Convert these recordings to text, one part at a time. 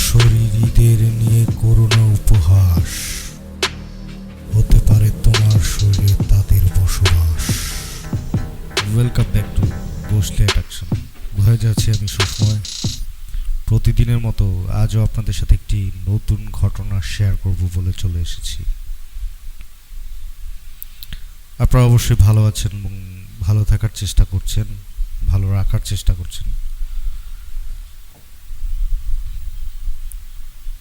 অশরীরীদের নিয়ে করুণা উপহাস। হতে পারে তোমার শরীরে তাদের বসবাস। ওয়েলকাম ব্যাক টু গোসলে অ্যাট্রাকশন ভয়ে যাচ্ছি আমি সুসময় প্রতিদিনের মতো আজও আপনাদের সাথে একটি নতুন ঘটনা শেয়ার করব বলে চলে এসেছি। আপনারা অবশ্যই ভালো আছেন এবং ভালো থাকার চেষ্টা করছেন, ভালো রাখার চেষ্টা করছেন।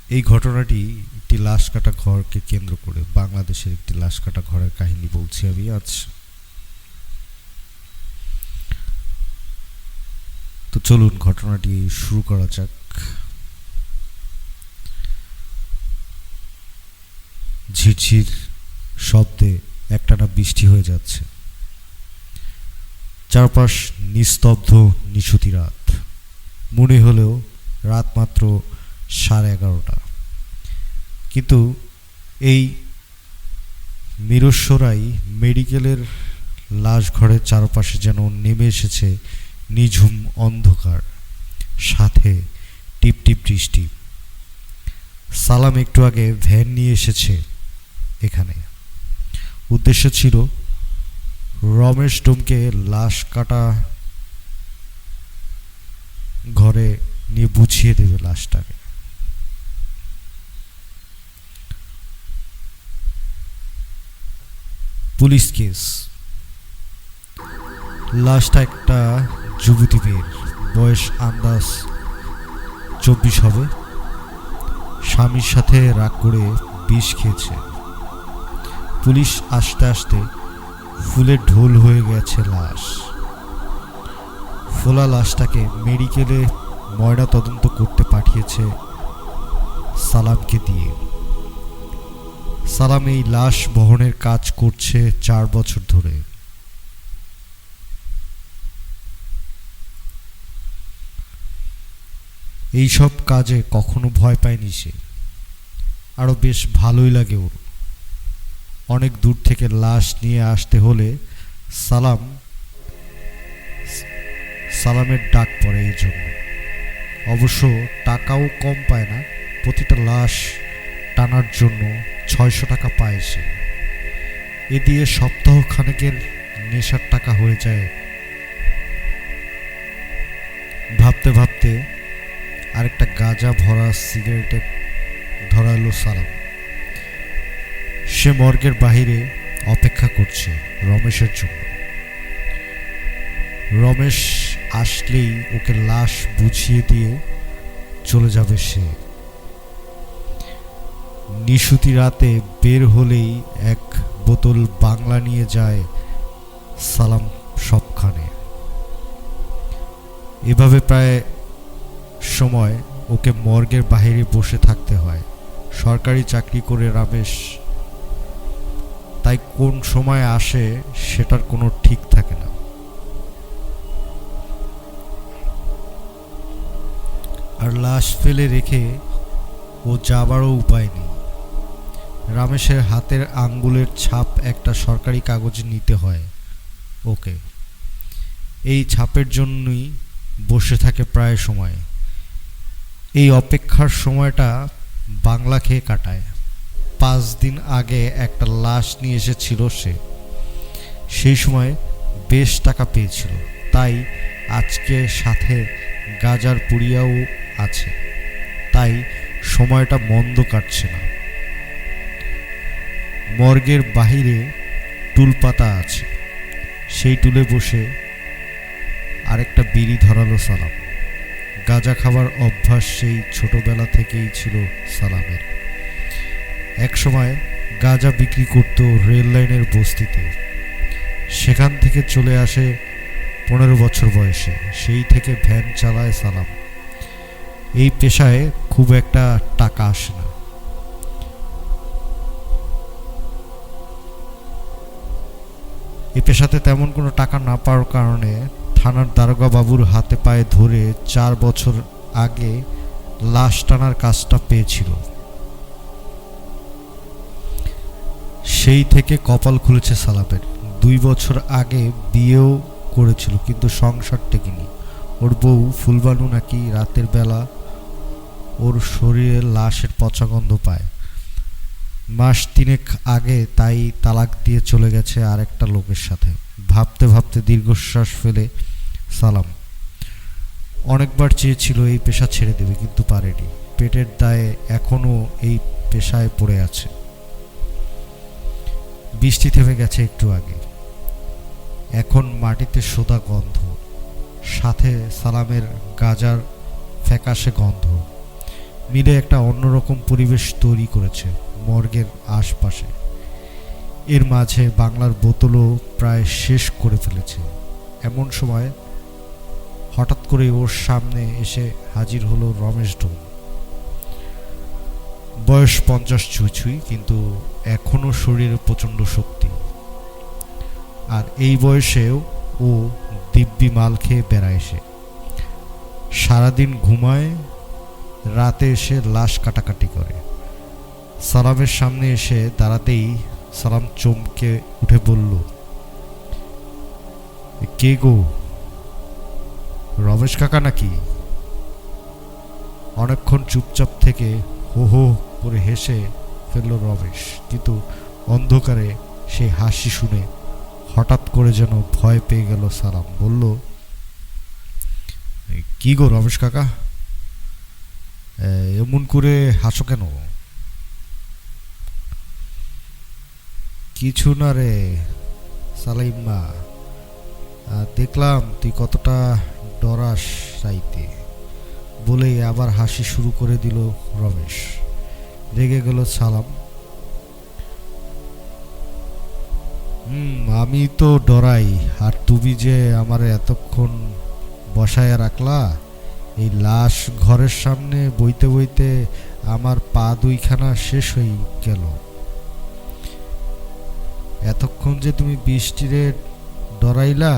এই ঘটনাটি একটি লাশ কাটা ঘরকে কেন্দ্র করে বাংলাদেশের একটি লাশ কাটা ঘরের কাহিনী বলছি আমি আজ। তো চলুন ঘটনাটি শুরু করা যাক। ঝিরঝির শব্দে একটানা বৃষ্টি হয়ে যাচ্ছে। চারপাশ নিস্তব্ধ নিশুতি রাত। মনে হলেও রাত মাত্র সাড়ে এগারোটা। কিন্তু এই মিরস্বরাই মেডিকেলের লাশ ঘরের চারপাশে যেন নেমে এসেছে নিঝুম অন্ধকার, সাথে টিপ টিপ বৃষ্টি। সালাম একটু আগে ভ্যান নিয়ে এসেছে এখানে। উদ্দেশ্য ছিল রমেশ ডোমকে লাশ কাটা ঘরে নিয়ে বুঝিয়ে দেবে লাশটাকে। Police case. লাশটা একটা যুবতী মেয়ের বয়স, আন্দাজ চব্বিশ হবে। স্বামীর সাথে রাগ করে বিষ খেয়েছে। পুলিশ আসতে আসতে ফুলের ঢোল হয়ে গেছে লাশ। ফোলা লাশটাকে মেডিকেলে ময়না তদন্ত করতে পাঠিয়েছে সালামকে দিয়ে। সালাম এই লাশ বহনের কাজ করছে চার বছর ধরে। এইসব কাজে কখনো ভয় পায়নি সে। আরও বেশ ভালোই লাগে ওর। অনেক দূর থেকে লাশ নিয়ে আসতে হলে সালাম, সালামের ডাক পড়ে এই জন্য। অবশ্য টাকাও কম পায় না, প্রতিটা লাশ টানার জন্য ছয়শো টাকা পায় সে। এ দিয়ে সপ্তাহ খানেকের নেশার টাকা হয়ে যায়। ভাবতে ভাবতে আরেকটা গাঁজা ভরা সিগারেটে ধরালো সালাম সে মর্গের বাহিরে অপেক্ষা করছে রমেশের জন্য। রমেশ আসলেই ওকে লাশ বুঝিয়ে দিয়ে চলে যাবে সে। নিশুতি রাতে বের হলেই এক বোতল বাংলা নিয়ে যায় সালাম সবখানে। এভাবে প্রায় সময় ওকে মর্গের বাইরে বসে থাকতে হয়। সরকারি চাকরি করে রামেশ। তাই কোন সময় আসে সেটার কোনো ঠিক থাকে না। আর লাশ ফেলে রেখে ও যাবারও উপায় নেই। রামেশের হাতের আঙ্গুলের ছাপ একটা সরকারি কাগজে নিতে হয়। ওকে। এই ছাপের জন্যই বসে থাকে প্রায় সময়। এই অপেক্ষার সময়টা বাংলা খেয়ে কাটায়। পাঁচ দিন আগে একটা লাশ নিয়ে এসেছিল সে। সেই সময় বেশ টাকা পেয়েছিল। তাই আজকে সাথে গাজার পুড়িয়াও আছে। তাই সময়টা মন্দ কাটছে না। মর্গের বাহিরে টুল পাতা আছে। সেই টুলে বসে আরেকটা বিড়ি ধরালো সালাম। গাঁজা খাবার অভ্যাস সেই ছোটবেলা থেকেই ছিল সালামের। একসময় গাঁজা বিক্রি করত রেল লাইনের বস্তিতে। সেখান থেকে চলে আসে পনেরো বছর বয়সে, সেই থেকে ভ্যান চালায় সালাম। এই পেশায় খুব একটা টাকা আসে না। এই পেশাতে তেমন কোনো টাকা না পাওয়ার কারণে থানার দারোগা বাবুর হাতে পায়ে ধরে চার বছর আগে লাশ টানার কাজটা পেয়েছিল। সেই থেকে কপাল খুলেছে সালাপের। দুই বছর আগে বিয়েও করেছিল, কিন্তু সংসার টেকেনি। ওর বউ ফুলবানু নাকি রাতের বেলা ওর শরীরে লাশের পচা গন্ধ পায়। মাস তিনেক আগে তাই তালাক দিয়ে চলে গেছে আরেকটা লোকের সাথে। ভাবতে ভাবতে দীর্ঘশ্বাস ফেলে সালাম। অনেকবার চেয়েছিল এই পেশা ছেড়ে দেবে, কিন্তু পারেনি। পেটের দায়ে এখনও এই পেশায় পড়ে আছে। বৃষ্টি থেমে গেছে একটু আগে। এখন মাটিতে সোদা গন্ধ। সাথে সালামের গাজার ফ্যাকাশে গন্ধ। মিলে একটা অন্যরকম পরিবেশ তৈরি করেছে মর্গের আশপাশে। এর মাঝে বাংলার বোতলও প্রায় শেষ করে ফেলেছে। এমন সময় হঠাৎ করে ওর সামনে এসে হাজির হলো রমেশ ডোম বয়স পঞ্চাশ ছুঁই কিন্তু এখনও শরীরে প্রচণ্ড শক্তি। আর এই বয়সেও ও দিব্যি মাল খেয়ে বেড়ায় সে। সারাদিন ঘুমায় রাতে এসে লাশ কাটাকাটি করে। সালামের সামনে এসে দাঁড়াতেই সালাম চমকে উঠে বলল, কে গো? রমেশ কাকা নাকি? অনেকক্ষণ চুপচাপ থেকে হো হো করে হেসে ফেলল রমেশ, কিন্তু অন্ধকারে সেই হাসি শুনে হঠাৎ করে যেন ভয় পেয়ে গেল সালাম। বলল, কি গো রমেশ কাকা? এমন করে হাসো কেন? কিছু না রে সালাইম্মা দেখলাম তুই কতটা ডরাস চাইতে বলেই আবার হাসি শুরু করে দিল রমেশ। রেগে গেল সালাম। হুম, আমি তো ডরাই, আর তুমি যে আমার এতক্ষণ বসায় রাখলা এই লাশ ঘরের সামনে বইতে বইতে আমার পা দুইখানা শেষ হয়ে গেল। এতক্ষণ যে তুমি বৃষ্টিরে ডরাইলা?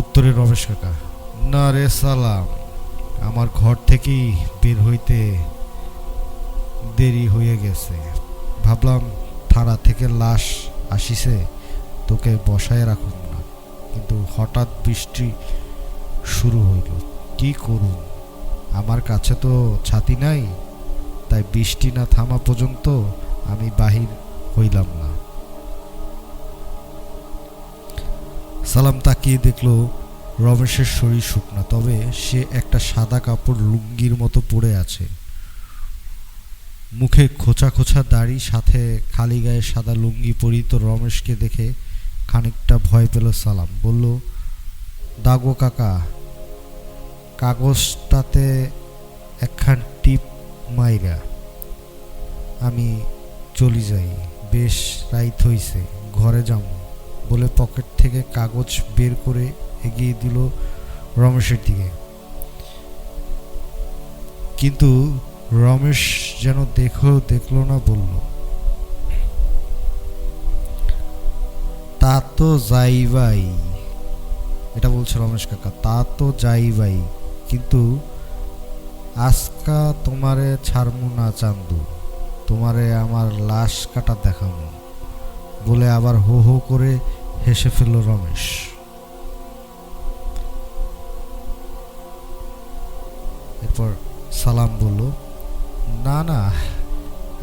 উত্তরে রমেশ কাকা, না রে সালাম, আমার ঘর থেকেই বের হইতে দেরি হয়ে গেছে। ভাবলাম থানা থেকে লাশ আসিছে। তোকে বসায় রাখুন না। কিন্তু হঠাৎ বৃষ্টি শুরু হইল। কি করুন? আমার কাছে তো ছাতি নাই, তাই বৃষ্টি না থামা পর্যন্ত আমি বাহির হইলাম না। সালাম তাকিয়ে দেখল রমেশের শরীর শুকনা, তবে সে একটা সাদা কাপড় লুঙ্গির মতো পড়ে আছে। মুখে খোঁচা খোঁচা দাড়ি, সাথে খালি গায়ে সাদা লুঙ্গি পরিত রমেশকে দেখে খানিকটা ভয় পেল সালাম। বলল, দাগো কাকা, কাগজটাতে একখান টিপ মাইরা আমি চলি যাই। বেশ রাইত হইছে, ঘরে যাব বলে পকেট থেকে কাগজ বের করে এগিয়ে দিল রমেশের দিকে। কিন্তু রমেশ যেন দেখো দেখল না, বলল তা তো যাইবাই এটা বলছে রমেশ কাকা, তা তো যাইবাই কিন্তু আজকা তোমারে ছাড়মু না চান্দু, তোমারে আমার লাশ কাটা দেখাবো বলে আবার হো হো করে হেসে ফেলল রমেশ। এরপর সালাম বলল, না না,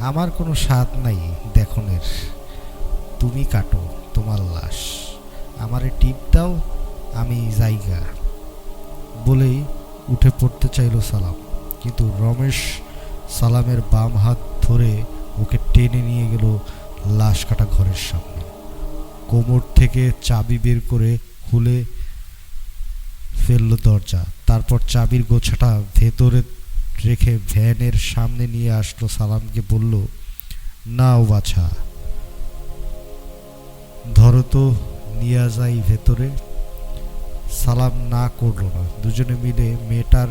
আমার কোনো স্বাদ নাই দেখনের। তুমি কাটো। তোমার লাশ। আমারে টিপ দাও, আমি জায়গা। বলেই উঠে পড়তে চাইল সালাম। কিন্তু রমেশ সালামের বাম হাত ধরে ওকে টেনে নিয়ে গেল লাশ কাটা ঘরের সামনে। কোমর থেকে চাবি বের করে খুলে ফেলল দরজা। তারপর চাবির গোছাটা ভেতরে রেখে ভ্যানের সামনে নিয়ে আসলো সালামকে, বলল, নাও বাছা। ধরো তো নিয়ে যাই ভেতরে। সালাম না করল না। দুজনে মিলে মেয়েটার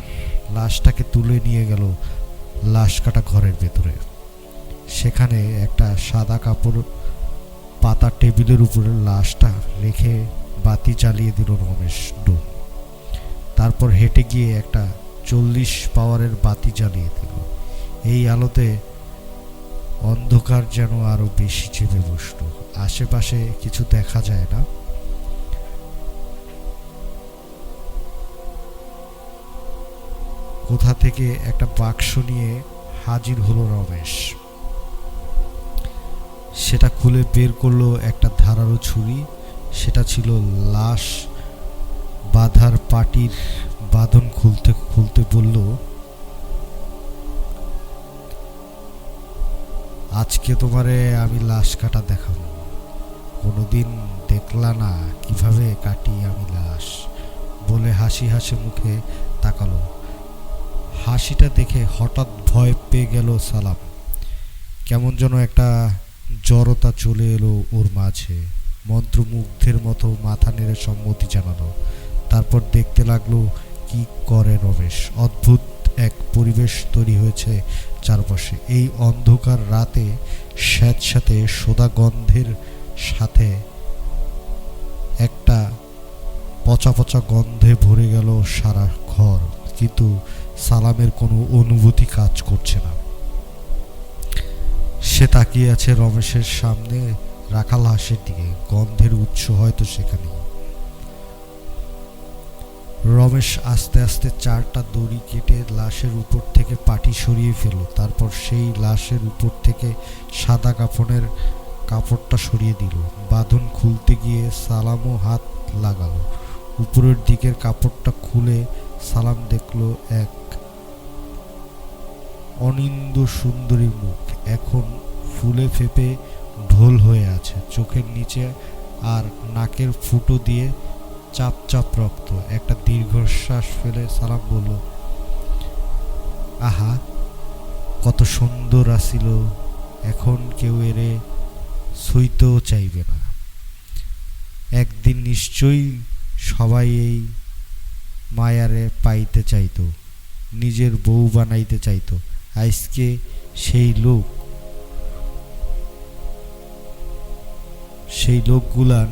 লাশটাকে তুলে নিয়ে গেল লাশ কাটা ঘরের ভেতরে। সেখানে একটা সাদা কাপড় পাতা টেবিলের উপরে লাশটা রেখে বাতি চালিয়ে দিল রমেশ ডোম তারপর হেঁটে গিয়ে একটা চল্লিশ পাওয়ারের বাতি জ্বালিয়ে দিল। এই আলোতে অন্ধকার যেন আরও বেশি চেপে বসল। আশেপাশে কিছু দেখা যায় না। কোথা থেকে একটা বাক্স নিয়ে হাজির হলো রমেশ। সেটা খুলে বের করল একটা ধারালো ছুরি। সেটা ছিল লাশ। বাঁধার পাটির বাঁধন খুলতে খুলতে বলল আজকে তোমারে আমি লাশ কাটা দেখাবো। কোনোদিন দেখলা না কীভাবে কাটি আমি লাশ। বলে হাসি হাসি মুখে তাকালো। হাসিটা দেখে হঠাৎ ভয় পেয়ে গেল সালাম। কেমন যেন একটা জড়তা চলে এলো ওর মাঝে। মন্ত্রমুগ্ধের মতো মাথা নেড়ে সম্মতি জানালো। তারপর দেখতে লাগল, কি করে রমেশ? অদ্ভুত এক পরিবেশ তৈরি হয়েছে চারপাশে। এই অন্ধকার রাতে স্যাঁতস্যাঁতে সোদা গন্ধের সাথে একটা পচা পচা গন্ধে ভরে গেল সারা ঘর। কিন্তু সালামের কোনো অনুভূতি কাজ করছে না। সে তাকিয়ে আছে রমেশের সামনে রাখা লাশের দিকে। গন্ধের উৎস হয়তো সেখানে রমেশ আস্তে আস্তে চারটা দড়ি কেটে লাশের উপর থেকে পাটি সরিয়ে ফেলল। তারপর সেই লাশের উপর থেকে সাদা কাপড়ের কাপড়টা সরিয়ে দিল। বাঁধন খুলতে গিয়ে সালামও হাত লাগালো। উপরের দিকের কাপড়টা খুলে সালাম দেখল এক অনিন্দ সুন্দরী মুখ। এখন ফুলে ফেপে ঢোল হয়ে আছে। চোখের নিচে আর নাকের ফুটো দিয়ে চাপ চাপ রক্ত একটা দীর্ঘশ্বাস ফেলে সালাম বলল, আহা, কত সুন্দর আসিল এখন কেউ এরে সইতেও চাইবে না। একদিন নিশ্চয়ই সবাই এই মায়ারে পাইতে চাইতো, নিজের বউ বানাইতে চাইতো। আজকে সেই লোক, সেই লোকগুলান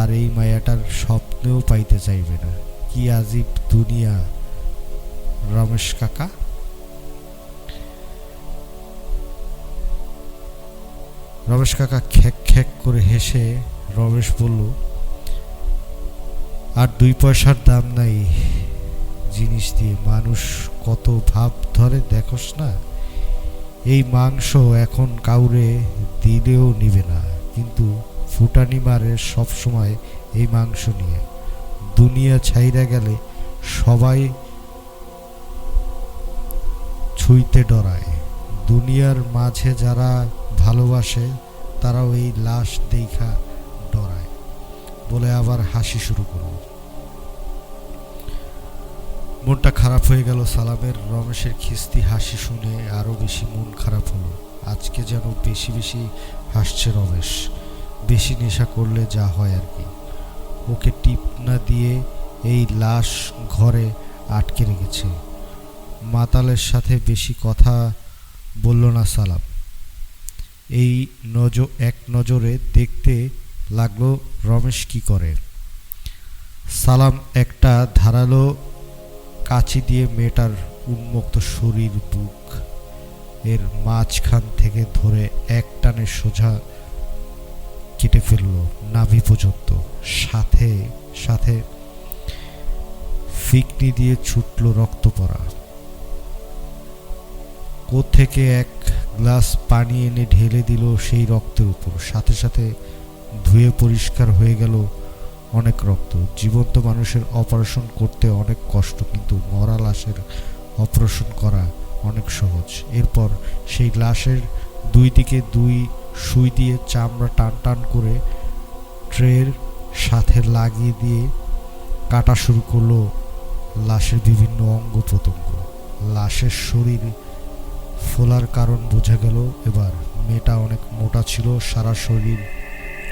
আর এই মায়াটার স্বপ্নেও পাইতে চাইবে না। কি আজীব দুনিয়া, রমেশ কাকা? রমেশ কাকা খ্যাক খ্যাক করে হেসে রমেশ বলল, আর দুই পয়সার দাম নাই, জিনিস দিয়ে মানুষ কত ভাব ধরে দেখোস না? এই মাংস এখন কাউরে দিলেও নিবে না, কিন্তু ফুটানি মারে সব সময় এই মাংস নিয়ে। দুনিয়া ছাইরা গেলে সবাই ছুঁইতে ডরায়। দুনিয়ার মাঝে যারা ভালোবাসে, তারাও এই লাশ দেখা ডরায়। বলে আবার হাসি শুরু করল মনটা খারাপ হয়ে গেল সালামের। রমেশের খিস্তি হাসি শুনে আরও বেশি মন খারাপ হলো। আজকে যেন বেশি বেশি হাসছে রমেশ। বেশি নেশা করলে যা হয় আর কি। ওকে টিপ না দিয়ে এই লাশ ঘরে আটকে রেখেছে। মাতালের সাথে বেশি কথা বলল না সালাম। এই নজ, এক নজরে দেখতে লাগল রমেশ কি করে। সালাম একটা ধারালো কাঁচি দিয়ে মেয়েটার উন্মুক্ত শরীর বুক। এর মাঝখান থেকে ধরে এক টানে সোজা কেটে ফেলল নাভি পর্যন্ত। সাথে সাথে ফিকনি দিয়ে ছুটল রক্ত পড়া। থেকে এক গ্লাস পানি এনে ঢেলে দিল সেই রক্তের উপর। সাথে সাথে ধুয়ে পরিষ্কার হয়ে গেল অনেক রক্ত। জীবন্ত মানুষের অপারেশন করতে অনেক কষ্ট, কিন্তু মরা লাশের অপারেশন করা অনেক সহজ। এরপর সেই লাশের দুই দিকে দুই সুই দিয়ে চামড়া টান টান করে ট্রের সাথে লাগিয়ে দিয়ে কাটা শুরু করল লাশের বিভিন্ন অঙ্গ প্রত্যঙ্গ। লাশের শরীর ফোলার কারণ বোঝা গেল। এবার মেয়েটা অনেক মোটা ছিল, সারা শরীর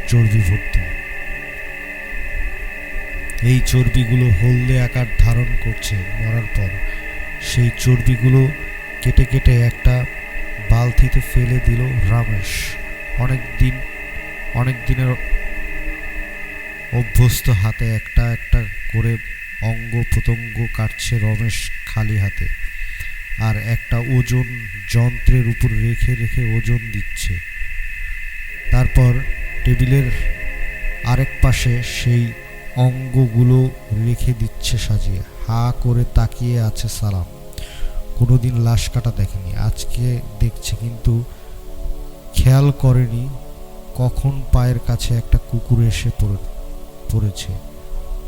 চর্বি ভর্তি। এই চর্বিগুলো হলদে আকার ধারণ করছে। মরার পর সেই চর্বিগুলো কেটে কেটে একটা বালতিতে ফেলে দিল রমেশ। অনেক দিন অনেক দিনের অভ্যস্ত হাতে একটা একটা করে অঙ্গ প্রত্যঙ্গ কাটছে রমেশ খালি হাতে। আর একটা ওজন যন্ত্রের উপর রেখে রেখে ওজন দিচ্ছে। তারপর টেবিলের আরেক পাশে সেই অঙ্গগুলো রেখে দিচ্ছে সাজিয়ে। হা করে তাকিয়ে আছে সালাম। কোনোদিন লাশ কাটা দেখেনি। আজকে দেখছে, কিন্তু খেয়াল করেনি কখন পায়ের কাছে একটা কুকুর এসে পড়ে, পড়েছে।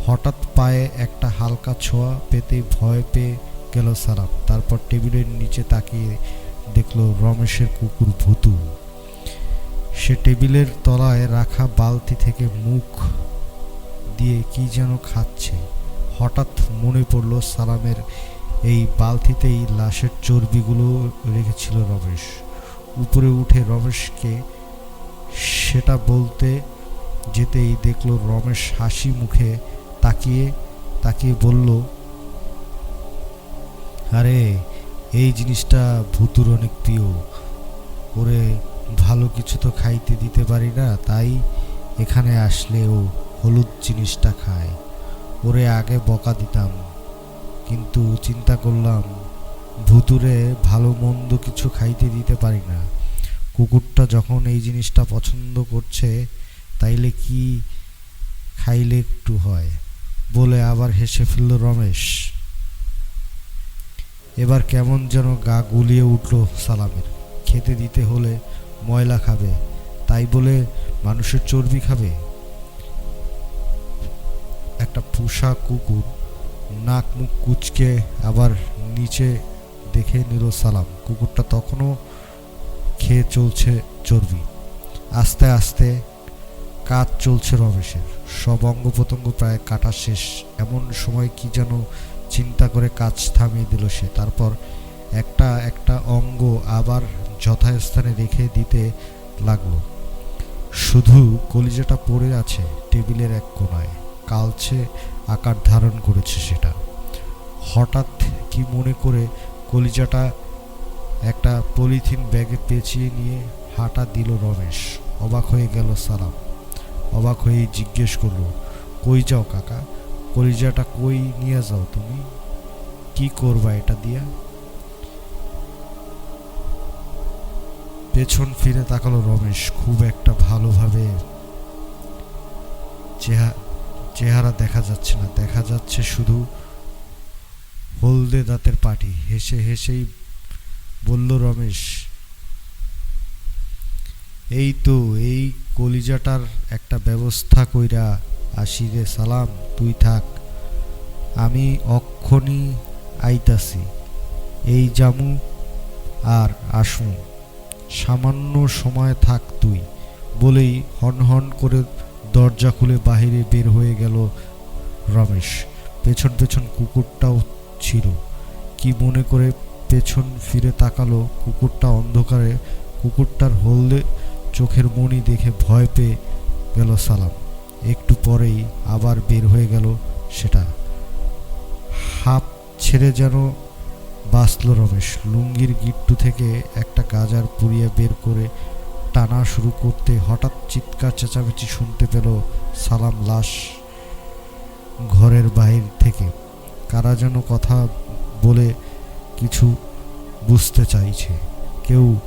হঠাৎ পায়ে একটা হালকা ছোঁয়া পেতে ভয় পেয়ে গেল সালাম তারপর টেবিলের নিচে তাকিয়ে দেখল রমেশের কুকুর ভুতু। সে টেবিলের তলায় রাখা বালতি থেকে মুখ দিয়ে কি যেন খাচ্ছে। হঠাৎ মনে পড়ল সালামের এই বালতিতেই লাশের চর্বিগুলো রেখেছিল রমেশ। উপরে উঠে রমেশকে সেটা বলতে যেতেই দেখল রমেশ হাসি মুখে তাকিয়ে তাকিয়ে বলল, আরে, এই জিনিসটা ভুতুর অনেক প্রিয়। ওরে ভালো কিছু তো খাইতে দিতে পারি না, তাই এখানে আসলে ও হলুদ জিনিসটা খায়। ওরে আগে বকা দিতাম, কিন্তু চিন্তা করলাম ভুতুরে ভালো মন্দ কিছু খাইতে দিতে পারি না। কুকুরটা যখন এই জিনিসটা পছন্দ করছে, তাইলে কি খাইলে একটু হয়? বলে আবার হেসে ফেলল রমেশ। এবার কেমন যেন গা গুলিয়ে উঠল সালামের। খেতে দিতে হলে ময়লা খাবে, তাই বলে মানুষের চর্বি খাবে? একটা পোষা কুকুর নাক মুখ কুচকে আবার নিচে দেখে নিল সালাম, কুকুরটা তখনও খেয়ে চলছে চর্বি। আস্তে আস্তে কাজ চলছে রমেশের। সব অঙ্গ প্রত্যঙ্গ প্রায় কাটা শেষ। এমন সময় কি যেন চিন্তা করে কাজ থামিয়ে দিল সে। তারপর একটা একটা অঙ্গ আবার যথাস্থানে রেখে দিতে লাগল। শুধু কলিজাটা পড়ে আছে টেবিলের এক কোনায়। কালচে আকার ধারণ করেছে সেটা। হঠাৎ কি মনে করে কলিজাটা একটা পলিথিন ব্যাগে পেঁচিয়ে নিয়ে হাঁটা দিল রমেশ। অবাক হয়ে গেল সালাম। অবাক হয়ে জিজ্ঞেস করল, কই যাও কাকা? কলিজাটা কই নিয়ে যাও তুমি? কি করবা এটা দিয়া? পেছন ফিরে তাকালো রমেশ, খুব একটা ভালোভাবে চেহা- চেহারা দেখা যাচ্ছে না। দেখা যাচ্ছে শুধু হলদে দাঁতের পাটি। হেসে হেসেই বলল রমেশ, এই তো, এই কলিজাটার একটা ব্যবস্থা কইরা আসি রে, সালাম, তুই থাক। আমি অক্ষণি আইতাছি। এই জামু আর আসু সামান্য সময় থাক তুই। বলেই হন হন করে দরজা খুলে বাহিরে বের হয়ে গেল রমেশ। পেছন পেছন কুকুরটাও ছিল। কি মনে করে পেছন ফিরে তাকালো কুকুরটা অন্ধকারে? কুকুরটার হলদে চোখের মণি দেখে ভয় পেয়ে গেল সালাম। একটু পরেই আবার বের হয়ে গেল সেটা। হাফ ছেড়ে যেন বাঁচল রমেশ। লুঙ্গির গিট্টু থেকে একটা গাজার পুড়িয়ে বের করে টানা শুরু করতে হঠাৎ চিৎকার চেঁচামেচি শুনতে পেল সালাম লাশ ঘরের বাইর থেকে। কারা যেন কথা বলে কিছু বুঝতে চাইছে। কেউ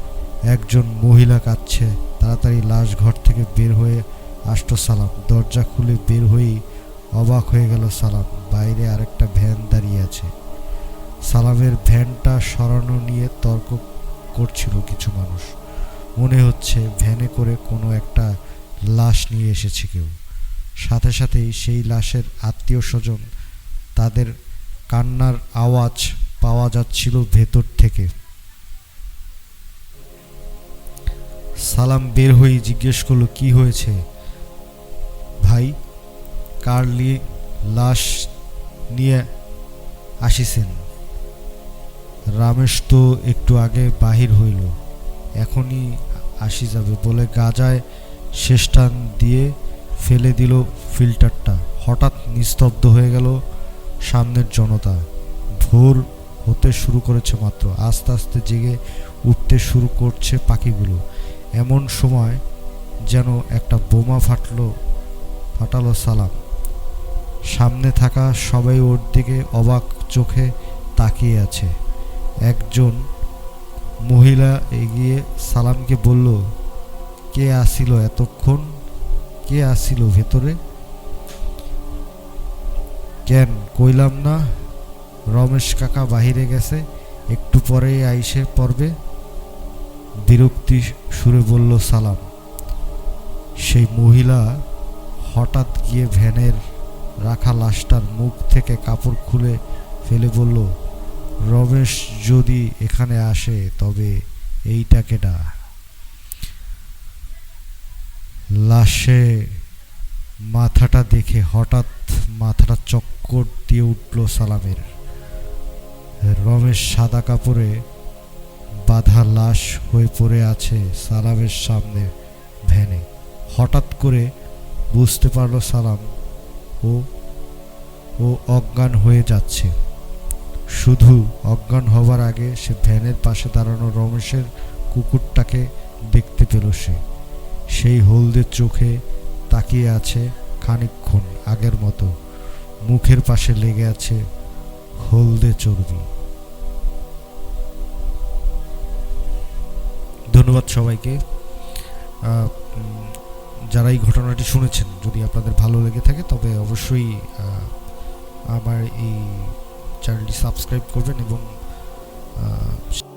একজন মহিলা কাঁদছে, তাড়াতাড়ি লাশ ঘর থেকে বের হয়ে আসতো সালাম। দরজা খুলে বের হয়েই অবাক হয়ে গেল সালাম। বাইরে আরেকটা ভ্যান দাঁড়িয়ে আছে। সালামের ভ্যানটা সরানো নিয়ে তর্ক করছিল কিছু মানুষ। মনে হচ্ছে ভ্যানে করে কোনো একটা লাশ নিয়ে এসেছে কেউ। সাথে সাথেই সেই লাশের আত্মীয় স্বজন তাদের কান্নার আওয়াজ পাওয়া যাচ্ছিল ভেতর থেকে। সালাম বের হয়ে জিজ্ঞেস করল, কি হয়েছে? ভাই কার্লি লাশ নিয়ে আসিছেন। রামেশ তো একটু আগে বাহির হইল, এখনই আসি যাবে। বলে গাজায় শেষ টান দিয়ে ফেলে দিল ফিল্টারটা। হঠাৎ নিস্তব্ধ হয়ে গেল সামনের জনতা। ভোর হতে শুরু করেছে মাত্র। আস্তে আস্তে জেগে উঠতে শুরু করছে পাখিগুলো। এমন সময় যেন একটা বোমা ফাটলো, ফাটালো সালাম। সামনে থাকা সবাই ওর দিকে অবাক চোখে তাকিয়ে আছে। একজন মহিলা এগিয়ে সালামকে বলল, কে আসিল এতক্ষণ? কে আসিল ভেতরে? কেন? কইলাম না, রমেশ কাকা বাহিরে গেছে, একটু পরে আইসে পড়বে। বিরক্তি সুরে বলল, সালাম। সেই মহিলা হঠাৎ গিয়ে ভ্যানের রাখা লাশটার মুখ থেকে কাপড় খুলে ফেলে বলল, রমেশ যদি এখানে আসে, তবে এইটা কেডা? লাশে মাথাটা দেখে হঠাৎ মাথাটা চক্কর দিয়ে উঠল সালামের। রমেশ সাদা কাপড়ে বাঁধা লাশ হয়ে পড়ে আছে সালামের সামনে ভ্যানে। হঠাৎ করে বুঝতে পারল সালাম ও ও অজ্ঞান হয়ে যাচ্ছে। শুধু অজ্ঞান হবার আগে সে ভ্যানের পাশে দাঁড়ানো রমেশের কুকুরটাকে দেখতে পেল সে। সেই হলদে চোখে তাকিয়ে আছে খানিকক্ষণ আগের মতো। মুখের পাশে লেগে আছে হলদে চর্বি। ধন্যবাদ সবাইকে। যারা এই ঘটনাটি শুনেছেন যদি আপনাদের ভালো লেগে থাকে তবে অবশ্যই আমার এই চ্যানেলটি সাবস্ক্রাইব করবেন এবং আহ,